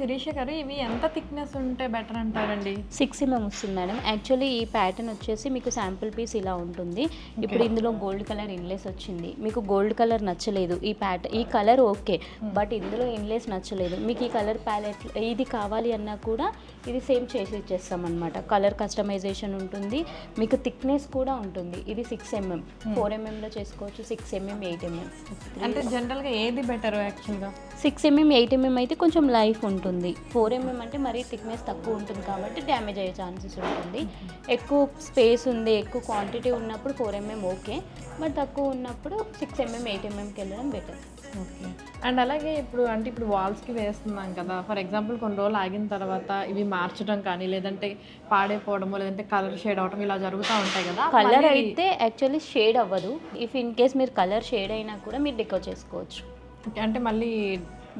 శిరీష గారు ఇవి ఎంత థిక్నెస్ ఉంటే బెటర్ అంటారండి? సిక్స్ ఎంఎం వస్తుంది మేడం యాక్చువల్లీ ఈ ప్యాటర్న్ వచ్చేసి మీకు శాంపుల్ పీస్ ఇలా ఉంటుంది. ఇప్పుడు ఇందులో గోల్డ్ కలర్ ఇన్లేస్ వచ్చింది. మీకు గోల్డ్ కలర్ నచ్చలేదు. ఈ ప్యాట్ ఈ కలర్ ఓకే బట్ ఇందులో ఇన్లేస్ నచ్చలేదు. మీకు ఈ కలర్ ప్యాలెట్ ఇది కావాలి అన్నా కూడా ఇది సేమ్ చేసి ఇచ్చేస్తాం అనమాట కలర్ కస్టమైజేషన్ ఉంటుంది. మీకు థిక్నెస్ కూడా ఉంటుంది. ఇది సిక్స్ ఎంఎం ఫోర్ ఎంఎంలో చేసుకోవచ్చు. సిక్స్ ఎంఎం ఎయిట్ ఎంఎం అంటే జనరల్గా ఏది బెటర్ యాక్చువల్గా సిక్స్ ఎంఎం ఎయిట్ ఎంఎం అయితే కొంచెం లైఫ్ ఉంటుంది. ఫోర్ ఎంఎం అంటే మరీ థిక్నెస్ తక్కువ ఉంటుంది కాబట్టి డ్యామేజ్ అయ్యే ఛాన్సెస్ ఉంటుంది. ఎక్కువ స్పేస్ ఉంది ఎక్కువ క్వాంటిటీ ఉన్నప్పుడు ఫోర్ ఎంఎం ఓకే. బట్ తక్కువ ఉన్నప్పుడు సిక్స్ ఎంఎం ఎయిట్ ఎంఎంకి వెళ్ళడం బెటర్. ఓకే. అండ్ అలాగే ఇప్పుడు అంటే ఇప్పుడు వాల్స్కి వేస్తున్నాం కదా. ఫర్ ఎగ్జాంపుల్ కొన్ని రోజులు ఆగిన తర్వాత ఇవి మార్చడం కానీ లేదంటే పాడైపోవడము లేదంటే కలర్ షేడ్ అవడం ఇలా జరుగుతూ ఉంటాయి కదా. కలర్ అయితే యాక్చువల్లీ షేడ్ అవ్వదు. ఇఫ్ ఇన్ కేస్ మీరు కలర్ షేడ్ అయినా కూడా మీరు డెకో చేసుకోవచ్చు. అంటే మళ్ళీ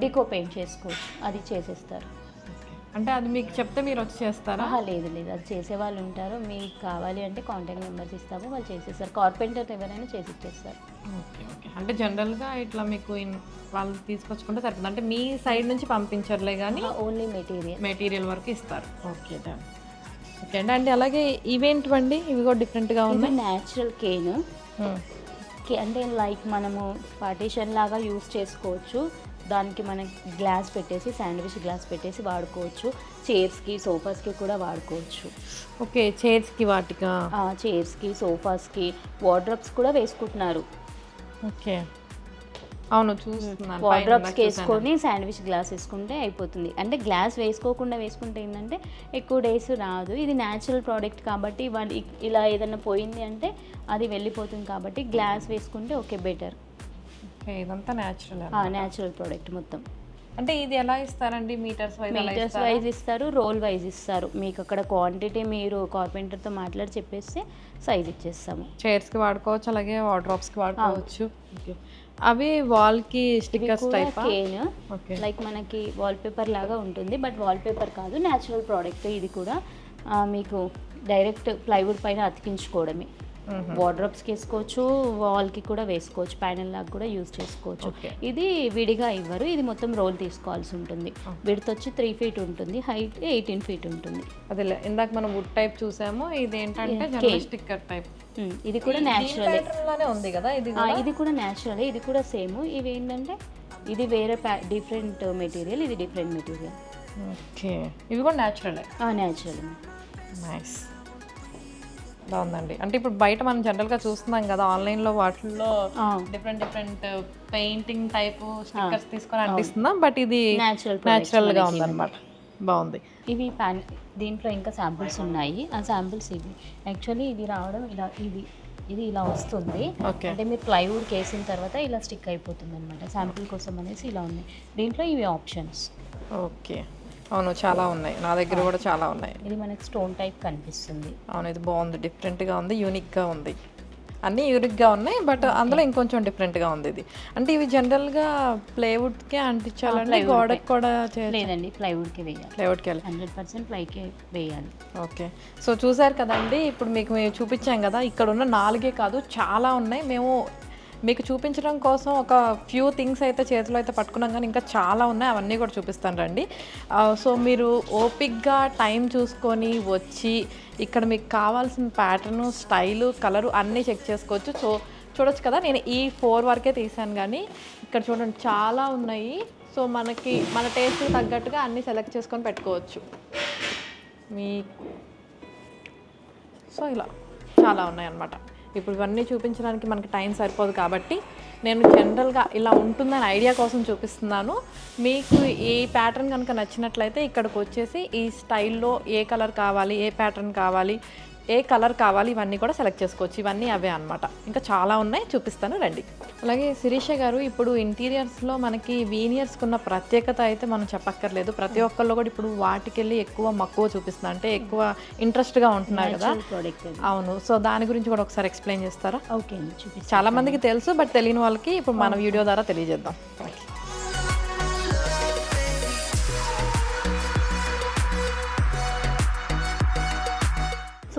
డెకో పెయింట్ చేసుకోవచ్చు. అది చేసేస్తారు. అంటే అది మీకు చెప్తే మీరు వచ్చి చేస్తారా? లేదు లేదు. అది చేసే వాళ్ళు ఉంటారు. మీకు కావాలి అంటే కాంటాక్ట్ నెంబర్స్ ఇస్తాము. వాళ్ళు చేసేస్తారు. కార్పెంటర్ ఎవరైనా చేసి ఇచ్చేస్తారు. Okay okay. అంటే జనరల్గా ఇట్లా మీకు వాళ్ళు తీసుకొచ్చుకుంటే సరిపోతుంది. అంటే మీ సైడ్ నుంచి పంపించర్లే కానీ ఓన్లీ మెటీరియల్. మెటీరియల్ వరకు ఇస్తారు. Okay done. ఓకే అండి. అంటే అలాగే ఇవేంటివండి ఇవి కూడా డిఫరెంట్గా ఉన్నాయి. Natural cane. అంటే లైక్ మనము పార్టీషన్ లాగా యూస్ చేసుకోవచ్చు. దానికి మనం గ్లాస్ పెట్టేసి శాండ్విచ్ గ్లాస్ పెట్టేసి వాడుకోవచ్చు. చైర్స్కి సోఫాస్కి కూడా వాడుకోవచ్చు. ఓకే చైర్స్కి వాటికా? చైర్స్కి సోఫాస్కి వార్డ్రబ్స్ కూడా వేసుకుంటున్నారు. ఓకే. అవును చూస్తున్నాను. చూసాను. వేసుకొని శాండ్విచ్ గ్లాస్ వేసుకుంటే అయిపోతుంది. అంటే గ్లాస్ వేసుకోకుండా వేసుకుంటే ఏంటంటే ఎక్కువ డేస్ రాదు. ఇది న్యాచురల్ ప్రోడక్ట్ కాబట్టి వాళ్ళు ఇలా ఏదైనా పోయింది అంటే అది వెళ్ళిపోతుంది కాబట్టి గ్లాస్ వేసుకుంటే ఓకే బెటర్. ఇదంతా న్యాచురల్ న్యాచురల్ ప్రోడక్ట్ మొత్తం. అంటే ఇది ఎలా ఇస్తారండి? Metres wise metres? వైజ్ ఇస్తారు? రోల్ వైజ్ ఇస్తారు. మీకు అక్కడ క్వాంటిటీ మీరు కార్పెంటర్తో మాట్లాడి చెప్పేస్తే సైజ్ ఇచ్చేస్తాము. చైర్స్కి వాడుకోవచ్చు అలాగే వార్డ్రోబ్స్కి వాడుకోవచ్చు. అవి వాల్కి stickers type cane okay like మనకి వాల్పేపర్ లాగా ఉంటుంది బట్ వాల్పేపర్ కాదు న్యాచురల్ ప్రోడక్ట్ ఇది కూడా మీకు డైరెక్ట్ ప్లైవుడ్ పైన అతికించుకోవడమే. వార్డ్రోబ్స్కి వేసుకోవచ్చు వాల్కి కూడా వేసుకోవచ్చు ప్యానెల్ లాగా కూడా యూజ్ చేసుకోవచ్చు. ఇది విడిగా ఇవ్వరు ఇది మొత్తం రోల్ తీసుకోవాల్సి ఉంటుంది విడత వచ్చి త్రీ ఫీట్ ఉంటుంది హైట్ ఎయిటీన్ ఫీట్ ఉంటుంది అదే ఇందాక మనం వుడ్ టైప్ చూసాము ఇది ఏంటంటే. స్టిక్కర్ టైప్ ఇది కూడా న్యాచురల్లోనే ఉంది కదా ఇది ఇది కూడా? న్యాచురల్ ఇది కూడా సేమ్ ఇవి ఏంటంటే ఇది వేరే డిఫరెంట్ మెటీరియల్ ఇది డిఫరెంట్ మెటీరియల్ ఓకే ఇవి కూడా న్యాచురలే న్యాచురల్ నైస్ బాగుందండి అంటే ఇప్పుడు బయట మనం జనరల్గా చూస్తున్నాం కదా ఆన్లైన్లో వాటిల్లో different different painting type stickers తీసుకొని అంటిస్తున్నాం బట్ ఇది న్యాచురల్ న్యాచురల్గా ఉందన్నమాట. బాగుంది. ఇవి ప్యాన్ దీంట్లో ఇంకా శాంపిల్స్ ఉన్నాయి. ఆ శాంపిల్స్ ఇవి. యాక్చువల్లీ ఇది రావడం ఇలా ఇది ఇది ఇలా వస్తుంది. అంటే మీరు ప్లైవుడ్ వేసిన తర్వాత ఇలా స్టిక్ అయిపోతుంది అనమాట శాంపిల్ కోసం అనేసి ఇలా ఉన్నాయి దీంట్లో ఇవి ఆప్షన్స్ ఓకే. అవును చాలా ఉన్నాయి. నా దగ్గర కూడా చాలా ఉన్నాయి. ఇది మనకి స్టోన్ టైప్ కనిపిస్తుంది. అవును ఇది బాగుంది. డిఫరెంట్గా ఉంది యూనిక్గా ఉంది. అన్నీ యూనిక్గా ఉన్నాయి బట్ అందులో ఇంకొంచెం డిఫరెంట్గా ఉంది ఇది. అంటే ఇవి జనరల్గా ప్లేవుడ్కే అంటించాలంటే గోడకి కూడా లేదండి ప్లైవుడ్కి వేయాలి. ప్లేవుడ్కి వెళ్ళి. హండ్రెడ్ పర్సెంట్ ప్లైకే వేయాలి. ఓకే. సో చూసారు కదండి ఇప్పుడు మీకు మేము చూపించాం కదా ఇక్కడ ఉన్న నాలుగే కాదు చాలా ఉన్నాయి. మేము మీకు చూపించడం కోసం ఒక ఫ్యూ థింగ్స్ అయితే చేతిలో అయితే పట్టుకున్నాం కానీ ఇంకా చాలా ఉన్నాయి. అవన్నీ కూడా చూపిస్తాను రండి. సో మీరు ఓపిక్గా టైం చూసుకొని వచ్చి ఇక్కడ మీకు కావాల్సిన ప్యాటర్ను స్టైలు కలరు అన్నీ చెక్ చేసుకోవచ్చు. సో చూడొచ్చు కదా నేను ఈ ఫోర్ వరకే తీసాను కానీ ఇక్కడ చూడండి చాలా ఉన్నాయి. సో మనకి మన టేస్ట్ తగ్గట్టుగా అన్నీ సెలెక్ట్ చేసుకొని పెట్టుకోవచ్చు. మీ సో ఇలా చాలా ఉన్నాయన్నమాట. ఇప్పుడు ఇవన్నీ చూపించడానికి మనకి టైం సరిపోదు కాబట్టి నేను జనరల్గా ఇలా ఉంటుందని ఐడియా కోసం చూపిస్తున్నాను. మీకు ఈ ప్యాటర్న్ కనుక నచ్చినట్లయితే ఇక్కడికి వచ్చేసి ఈ స్టైల్లో ఏ కలర్ కావాలి ఏ ప్యాటర్న్ కావాలి ఏ కలర్ కావాలి ఇవన్నీ కూడా సెలెక్ట్ చేసుకోవచ్చు. ఇవన్నీ అవే అన్నమాట. ఇంకా చాలా ఉన్నాయి చూపిస్తాను రండి. అలాగే శిరీష గారు ఇప్పుడు ఇంటీరియర్స్లో మనకి వీనియర్స్కి ఉన్న ప్రత్యేకత అయితే మనం చెప్పక్కర్లేదు. ప్రతి ఒక్కళ్ళు కూడా ఇప్పుడు వాటికెళ్ళి ఎక్కువ మక్కువ చూపిస్తున్నారు అంటే ఎక్కువ ఇంట్రెస్ట్గా ఉంటున్నారు కదా. ప్రోడక్ట్ అవును. సో దాని గురించి కూడా ఒకసారి ఎక్స్ప్లెయిన్ చేస్తారా? ఓకే చాలా మందికి తెలుసు బట్ తెలియని వాళ్ళకి ఇప్పుడు మన వీడియో ద్వారా తెలియజేద్దాం.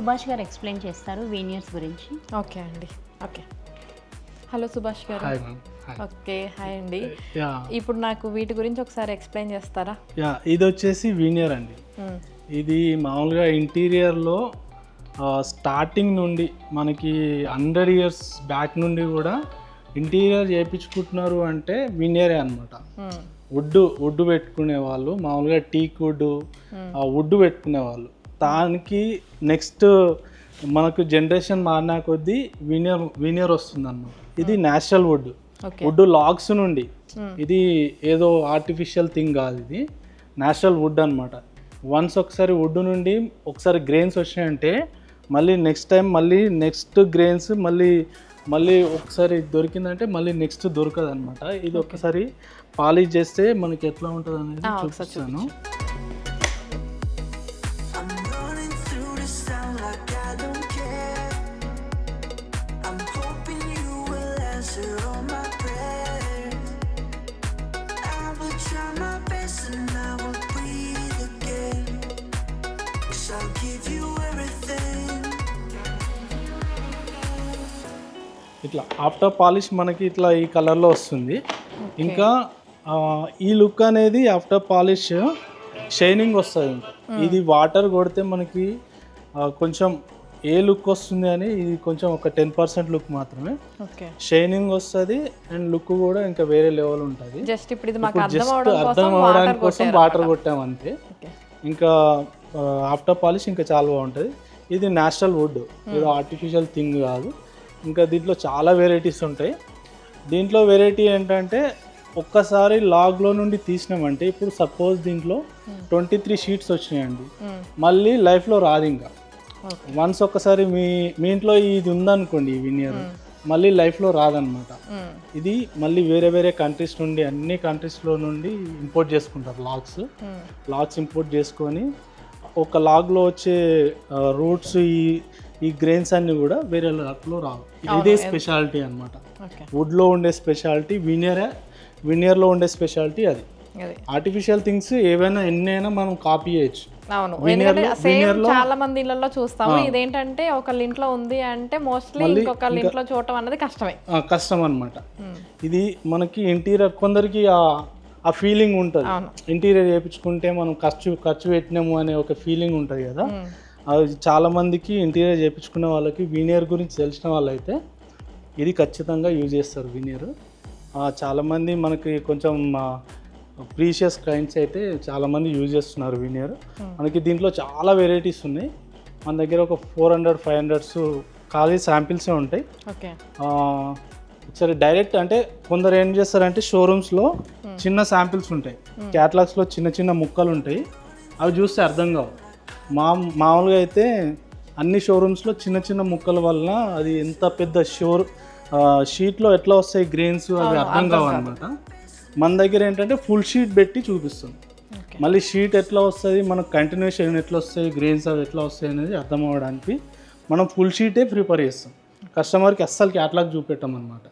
సుభాష్ గారు ఎక్స్ప్లెయిన్ చేస్తారు వీనియర్స్ గురించి. ఓకే అండి. ఓకే. హలో సుభాష్ గారు. ఓకే హాయ్ అండి. యా. ఇప్పుడు నాకు వీటి గురించి ఒకసారి ఎక్స్ప్లెయిన్ చేస్తారా? యా ఇది వచ్చేసి వీనియర్ అండి. ఇది మామూలుగా ఇంటీరియర్లో స్టార్టింగ్ నుండి మనకి హండ్రెడ్ ఇయర్స్ బ్యాక్ నుండి కూడా ఇంటీరియర్ చేయించుకుంటున్నారు అంటే వీనియరే అనమాట. వుడ్ వుడ్ పెట్టుకునే వాళ్ళు మామూలుగా టీక్ వుడ్ ఆ వుడ్ పెట్టుకునే వాళ్ళు. దానికి నెక్స్ట్ మనకు జనరేషన్ మారిన కొద్దీ వీనియర్ వీనియర్ వస్తుంది అనమాట ఇది natural wood. Okay wood logs నుండి. ఇది ఏదో ఆర్టిఫిషియల్ థింగ్ కాదు ఇది. నేచురల్ వుడ్ అనమాట వన్స్ ఒకసారి వుడ్ నుండి ఒకసారి గ్రెయిన్స్ వచ్చినాయంటే మళ్ళీ నెక్స్ట్ టైం మళ్ళీ నెక్స్ట్ గ్రెయిన్స్ మళ్ళీ మళ్ళీ ఒకసారి దొరికిందంటే మళ్ళీ నెక్స్ట్ దొరకదు అనమాట ఇది ఒకసారి పాలిష్ చేస్తే మనకి ఎట్లా ఉంటుంది అనేది చూపిస్తాను. ఇట్లా ఆఫ్టర్ పాలిష్ మనకి ఇట్లా ఈ కలర్లో వస్తుంది. ఇంకా ఈ లుక్ అనేది ఆఫ్టర్ పాలిష్ షైనింగ్ వస్తుంది. ఇంకా ఇది వాటర్ కొడితే మనకి కొంచెం ఏ లుక్ వస్తుంది అని ఇది కొంచెం ఒక టెన్ పర్సెంట్ లుక్ మాత్రమే. షైనింగ్ వస్తుంది అండ్ లుక్ కూడా ఇంకా వేరే లెవెల్ ఉంటుంది. జస్ట్ ఇప్పుడు జస్ట్ అర్థం అవడానికి కోసం వాటర్ కొట్టాం అంతే. ఇంకా ఆఫ్టర్ పాలిష్ ఇంకా చాలా బాగుంటుంది. ఇది నేచురల్ వుడ్. ఇది ఆర్టిఫిషియల్ థింగ్ కాదు. ఇంకా దీంట్లో చాలా వెరైటీస్ ఉంటాయి. దీంట్లో వెరైటీ ఏంటంటే ఒక్కసారి లాగ్లో నుండి తీసినామంటే ఇప్పుడు సపోజ్ దీంట్లో ట్వంటీ త్రీ షీట్స్ వచ్చినాయండి. మ్మ్. మళ్ళీ లైఫ్లో రాదు ఇంకా. వన్స్ ఒక్కసారి మీ మీ ఇంట్లో ఇది ఉందనుకోండి ఈ వినియర్ మళ్ళీ లైఫ్లో రాదనమాట. మ్మ్. ఇది మళ్ళీ వేరే వేరే కంట్రీస్ నుండి అన్ని కంట్రీస్లో నుండి ఇంపోర్ట్ చేసుకుంటారు లాగ్స్. లాగ్స్ ఇంపోర్ట్ చేసుకొని ఒక లాగ్లో వచ్చే రూట్స్ ఈ ఈ గ్రెయిన్స్ అన్ని కూడా వేరే లాగ్లో రావు. ఇదే స్పెషాలిటీ అనమాట వుడ్లో ఉండే స్పెషాలిటీ వినియర్ వినియర్లో ఉండే స్పెషాలిటీ అది. ఆర్టిఫిషియల్ థింగ్స్ ఏవైనా ఎన్నైనా మనం కాపీ చేయొచ్చు. అవును లో- లో- చాలా మంది ఇళ్ళలో చూస్తాము ఇదేంటంటే ఒకళ్ళ ఇంట్లో ఉంది అంటే మోస్ట్లీ ఇంకొకళ్ళ ఇంట్లో చూడటం అన్నది కష్టమే. కష్టం అనమాట. ఇది మనకి ఇంటీరియర్ కొందరికి ఆ- ఫీలింగ్ ఉంటుంది. ఇంటీరియర్ చేయించుకుంటే మనం ఖర్చు ఖర్చు పెట్టినాము అనే ఒక ఫీలింగ్ ఉంటుంది కదా. అది చాలా మందికి ఇంటీరియర్ చేయించుకునే వాళ్ళకి వీనియర్ గురించి తెలిసిన వాళ్ళైతే ఇది ఖచ్చితంగా యూజ్ చేస్తారు వీనియర్ చాలామంది మనకి కొంచెం ప్రీషియస్ క్లయింట్స్ అయితే చాలామంది యూజ్ చేస్తున్నారు వీనియర్ మనకి దీంట్లో చాలా వెరైటీస్ ఉన్నాయి. మన దగ్గర ఒక ఫోర్ హండ్రెడ్ ఫైవ్ హండ్రెడ్స్ ఖాళీ శాంపిల్సే ఉంటాయి. ఒకసారి డైరెక్ట్ అంటే కొందరు ఏం చేస్తారంటే షోరూమ్స్లో చిన్న శాంపిల్స్ ఉంటాయి. క్యాటలాగ్స్లో చిన్న చిన్న ముక్కలు ఉంటాయి. అవి చూస్తే అర్థం కావు. మా మామూలుగా అయితే అన్ని షోరూమ్స్లో చిన్న చిన్న ముక్కల వల్ల అది ఎంత పెద్ద షోర్ షీట్లో ఎట్లా వస్తాయి గ్రెయిన్స్ అవి అర్థం కావు అనమాట మన దగ్గర ఏంటంటే ఫుల్ షీట్ పెట్టి చూపిస్తుంది మళ్ళీ షీట్ ఎట్లా వస్తుంది మనకు కంటిన్యూషన్ ఎట్లా వస్తాయి గ్రెయిన్స్ అవి ఎట్లా వస్తాయి అనేది అర్థం అవ్వడానికి మనం ఫుల్ షీటే ప్రిపేర్ చేస్తాం. కస్టమర్కి అస్సలు క్యాటలాగ్ చూపెట్టాం అనమాట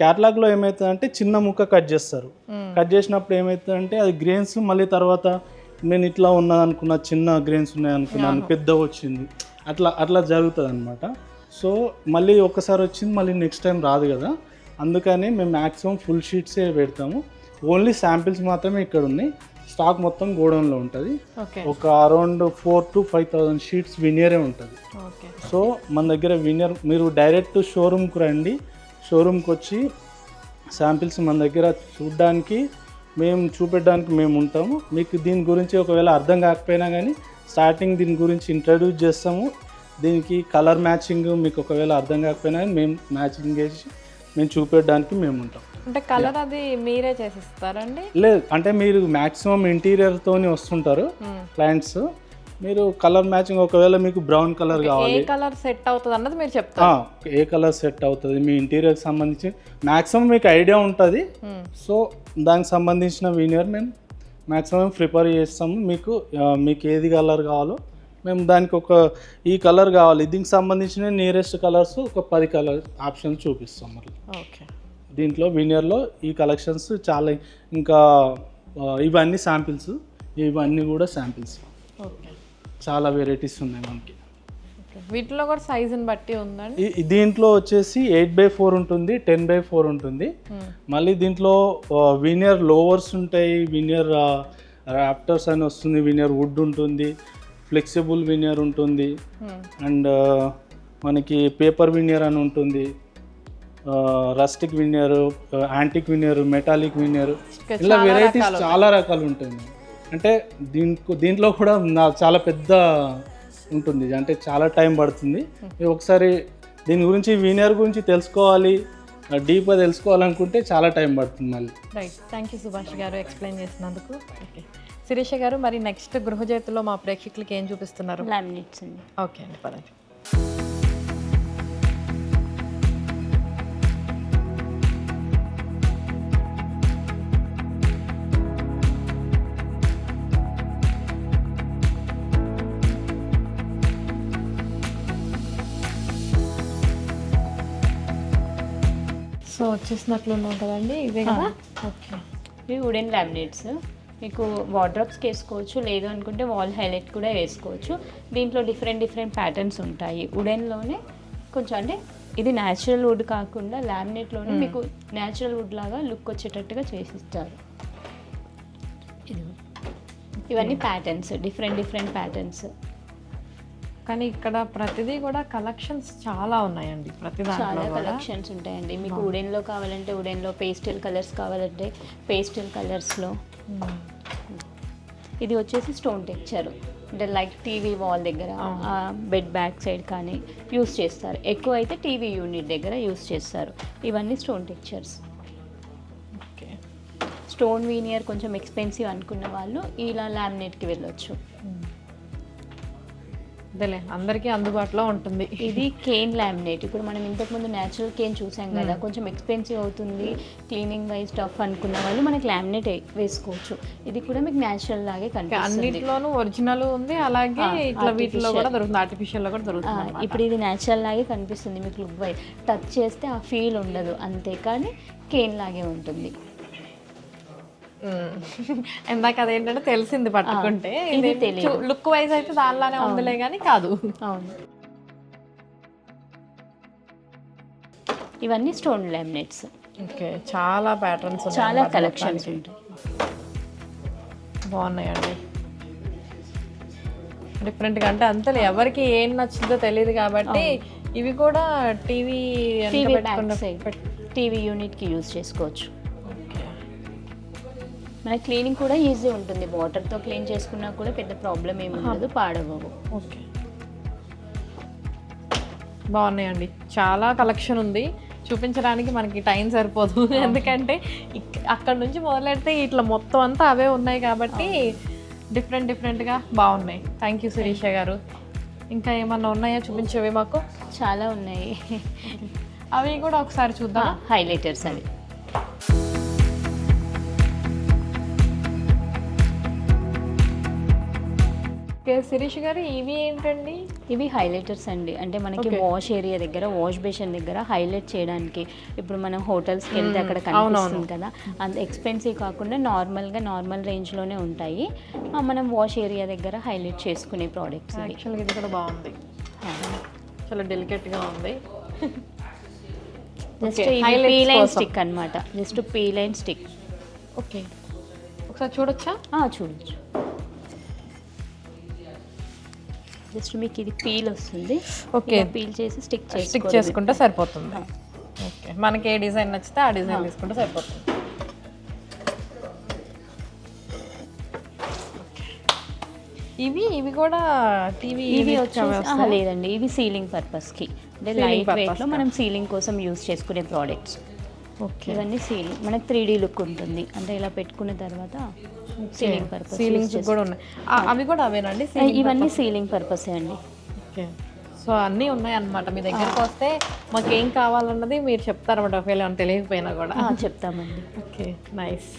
క్యాటలాగ్లో ఏమవుతుందంటే చిన్న ముక్క కట్ చేస్తారు. కట్ చేసినప్పుడు ఏమవుతుందంటే అది గ్రెయిన్స్ మళ్ళీ తర్వాత నేను ఇట్లా ఉన్నది అనుకున్నా చిన్న గ్రెయిన్స్ ఉన్నాయి అనుకున్నాను పెద్ద వచ్చింది. అట్లా అట్లా జరుగుతుంది అనమాట సో మళ్ళీ ఒక్కసారి వచ్చింది మళ్ళీ నెక్స్ట్ టైం రాదు కదా. అందుకని మేము మ్యాక్సిమం ఫుల్ షీట్సే పెడతాము. ఓన్లీ శాంపిల్స్ మాత్రమే ఇక్కడ ఉన్నాయి. స్టాక్ మొత్తం గోడౌన్లో ఉంటుంది. ఒక around four to five thousand sheets వినియరే ఉంటుంది. సో మన దగ్గర వినియర్ మీరు డైరెక్ట్ షోరూమ్కి రండి. షోరూమ్కి వచ్చి శాంపిల్స్ మన దగ్గర చూడడానికి మేము చూపెట్టడానికి మేము ఉంటాము. మీకు దీని గురించి ఒకవేళ అర్థం కాకపోయినా కానీ స్టార్టింగ్ దీని గురించి ఇంట్రడ్యూస్ చేస్తాము. దీనికి కలర్ మ్యాచింగ్ మీకు ఒకవేళ అర్థం కాకపోయినా కానీ మేము మ్యాచింగ్ చేసి మేము చూపెట్టడానికి మేము ఉంటాం. అంటే కలర్ అది మీరే చేసిస్తారండి లేదు అంటే మీరు మ్యాక్సిమం ఇంటీరియర్తోని వస్తుంటారు. క్లయింట్స్ మీరు కలర్ మ్యాచింగ్ ఒకవేళ మీకు బ్రౌన్ కలర్ ఏ కావాలి. కలర్ సెట్ అవుతుంది అన్నది మీరు ఆ, చెప్తారు ఏ కలర్ సెట్ అవుతుంది? మీ ఇంటీరియర్కి సంబంధించి మ్యాక్సిమం మీకు ఐడియా ఉంటుంది. సో దానికి సంబంధించిన వీనియర్ మేము మ్యాక్సిమం ప్రిపేర్ చేస్తాము. మీకు మీకు ఏది కలర్ కావాలో మేము దానికి ఒక ఈ కలర్ కావాలి. దీనికి సంబంధించిన నియరెస్ట్ కలర్స్ ఒక పది కలర్ ఆప్షన్స్ చూపిస్తాం మళ్ళీ ఓకే. దీంట్లో వినియర్లో ఈ కలెక్షన్స్ చాలా ఇంకా ఇవన్నీ శాంపిల్స్ ఇవన్నీ కూడా శాంపిల్స్ ఓకే. చాలా వెరైటీస్ ఉన్నాయి మనకి. వీటిలో కూడా సైజుని బట్టి ఉందండి? దీంట్లో వచ్చేసి ఎయిట్ బై ఫోర్ ఉంటుంది టెన్ బై ఫోర్ ఉంటుంది. మళ్ళీ దీంట్లో వినియర్ లోవర్స్ ఉంటాయి వినియర్ రాప్టర్స్ అని వస్తుంది వినియర్ వుడ్ ఉంటుంది ఫ్లెక్సిబుల్ వినియర్ ఉంటుంది. అండ్ మనకి పేపర్ వినియర్ అని ఉంటుంది. Rustic veneer antique veneer metallic veneer ఇలా వెరైటీస్ చాలా రకాలు ఉంటాయి. అంటే దీంట్లో దీంట్లో కూడా నా చాలా పెద్ద ఉంటుంది. అంటే చాలా టైం పడుతుంది. మీరు ఒకసారి దీని గురించి వినియర్ గురించి తెలుసుకోవాలి డీప్గా తెలుసుకోవాలనుకుంటే చాలా టైం పడుతుంది మళ్ళీ. రైట్ థ్యాంక్ యూ సుభాష్ గారు ఎక్స్ప్లెయిన్ చేసినందుకు. ఓకే శిరీష గారు మరి నెక్స్ట్ గృహజ్యోతిలో మా ప్రేక్షకులకి ఏం చూపిస్తున్నారు? లామినేట్స్ అండి. ఓకే అండి పదండి. సో వచ్చేసినట్లు ఉన్నాం కదండి ఇవే కదా? ఓకే. ఇవి వుడెన్ లామినేట్స్ మీకు వార్డ్రోబ్స్కి వేసుకోవచ్చు లేదు అనుకుంటే వాల్ హైలైట్ కూడా వేసుకోవచ్చు. దీంట్లో డిఫరెంట్ డిఫరెంట్ ప్యాటర్న్స్ ఉంటాయి. వుడెన్లోనే కొంచెం అంటే ఇది న్యాచురల్ వుడ్ కాకుండా లామినేట్లోనే మీకు న్యాచురల్ వుడ్ లాగా లుక్ వచ్చేటట్టుగా చేసిస్తారు. ఇది. ఇవన్నీ ప్యాటర్న్స్ డిఫరెంట్ డిఫరెంట్ ప్యాటర్న్స్ కానీ ఇక్కడ ప్రతిదీ కూడా కలెక్షన్స్ చాలా ఉన్నాయండి. ప్రతి చాలా కలెక్షన్స్ ఉంటాయండి. మీకు వుడెన్లో కావాలంటే వుడెన్లో పేస్టల్ కలర్స్ కావాలంటే పేస్టల్ కలర్స్లో. మ్మ్. ఇది వచ్చేసి స్టోన్ టెక్చర్. అంటే లైక్ టీవీ వాల్ దగ్గర బెడ్ బ్యాక్ సైడ్ కానీ యూస్ చేస్తారు. ఎక్కువ అయితే టీవీ యూనిట్ దగ్గర యూస్ చేస్తారు. ఇవన్నీ stone textures. Okay. Stone veneer కొంచెం ఎక్స్పెన్సివ్ అనుకున్న వాళ్ళు ఇలా లామినేట్కి వెళ్ళొచ్చు. అదేలే అందరికీ అందుబాటులో ఉంటుంది. ఇది కేన్ లామినేట్. ఇప్పుడు మనం ఇంతకుముందు న్యాచురల్ కేన్ చూసాం కదా కొంచెం ఎక్స్పెన్సివ్ అవుతుంది క్లీనింగ్ వైజ్ టఫ్ అనుకున్న వాళ్ళు మనకి లామినేట్ వేసుకోవచ్చు. ఇది కూడా మీకు న్యాచురల్ లాగే కనిపిస్తుంది. అన్నిట్లోనూ ఒరిజినల్ ఉంది అలాగే ఇట్లా వీటిలో కూడా. దొరుకుతుంది ఆర్టిఫిషియల్లో కూడా దొరుకుతుంది. ఇప్పుడు ఇది న్యాచురల్ లాగే కనిపిస్తుంది మీకు లుక్ వైజ్ టచ్ చేస్తే ఆ ఫీల్ ఉండదు అంతే. కానీ కేన్ లాగే ఉంటుంది. ఇందాక అదేంటంటే తెలిసింది పట్టుకుంటే. లుక్ వైజ్ అయితే దానిలానే ఉందిలే కానీ కాదు. అవును. ఇవన్నీ స్టోన్ లామినేట్స్ ఓకే చాలా ప్యాటర్న్స్ చాలా కలెక్షన్స్ ఉంటాయి. బాగున్నాయండి. డిఫరెంట్గా అంటే అంతలే ఎవరికి ఏం నచ్చిందో తెలియదు కాబట్టి ఇవి కూడా టీవీ టీవీ టీవీ యూనిట్కి యూజ్ చేసుకోవచ్చు. మన క్లీనింగ్ కూడా ఈజీ ఉంటుంది. వాటర్తో క్లీన్ చేసుకున్నా కూడా పెద్ద ప్రాబ్లం ఏమి ఉండదు పాడవవు. ఓకే. బాగున్నాయండి. చాలా కలెక్షన్ ఉంది. చూపించడానికి మనకి టైం సరిపోదు. ఎందుకంటే అక్కడ నుంచి మొదలెడితే ఇట్లా మొత్తం అంతా అవే ఉన్నాయి కాబట్టి డిఫరెంట్ డిఫరెంట్గా బాగున్నాయి. థ్యాంక్ యూ శిరీష గారు. ఇంకా ఏమన్నా ఉన్నాయా? చూపించేవి మాకు? చాలా ఉన్నాయి. అవి కూడా ఒకసారి చూద్దాం హైలైటర్స్ అవి. ఓకే శిరీష్ గారు ఇవి ఏంటండి? ఇవి హైలైటర్స్ అండి. అంటే మనకి వాష్ ఏరియా దగ్గర వాష్ బేసిన్ దగ్గర హైలైట్ చేయడానికి ఇప్పుడు మనం హోటల్స్కి వెళ్తే అక్కడ కనిపిస్తుంది కదా. అంత ఎక్స్పెన్సివ్ కాకుండా నార్మల్గా నార్మల్ రేంజ్లోనే ఉంటాయి. మనం వాష్ ఏరియా దగ్గర హైలైట్ చేసుకునే ప్రోడక్ట్స్ యాక్చువల్గా ఇది కూడా బాగుంది. చాలా డెలికేట్గా ఉంది. Just P line. స్టిక్ అనమాట just P line stick. Okay. ఒకసారి చూడొచ్చా? చూడొచ్చు. జస్ట్ మీకు ఇది పీల్ వస్తుంది. Okay. పీల్ చేసి స్టిక్ స్టిక్ చేసుకోవడమే. చేసుకుంటే సరిపోతుంది. ఓకే. మనకి ఏ డిజైన్ నచ్చితే ఆ డిజైన్ తీసుకుంటే సరిపోతుంది. ఇవి ఇవి కూడా టీవీ ఇవి వచ్చేసి ఆహా, లేదండి. ఇవి సీలింగ్ పర్పస్కి అంటే లైట్ వెయిట్లో మనం సీలింగ్ కోసం యూస్ చేసుకునే ప్రోడక్ట్స్ ఓకే. ఇవన్నీ సీలింగ్ మనకి త్రీ డీ లుక్ ఉంటుంది. అంటే ఇలా పెట్టుకున్న తర్వాత సీలింగ్ పర్పస్ సీలింగ్స్ కూడా ఉన్నాయి. అవి కూడా అవేనండి? ఇవన్నీ సీలింగ్ పర్పసే అండి. ఓకే సో అన్నీ ఉన్నాయి అన్నమాట మీ దగ్గరికి వస్తే మాకు ఏం కావాలన్నది మీరు చెప్తారన్నమాట. ఒకవేళ తెలియకపోయినా కూడా. చెప్తామండి. Okay nice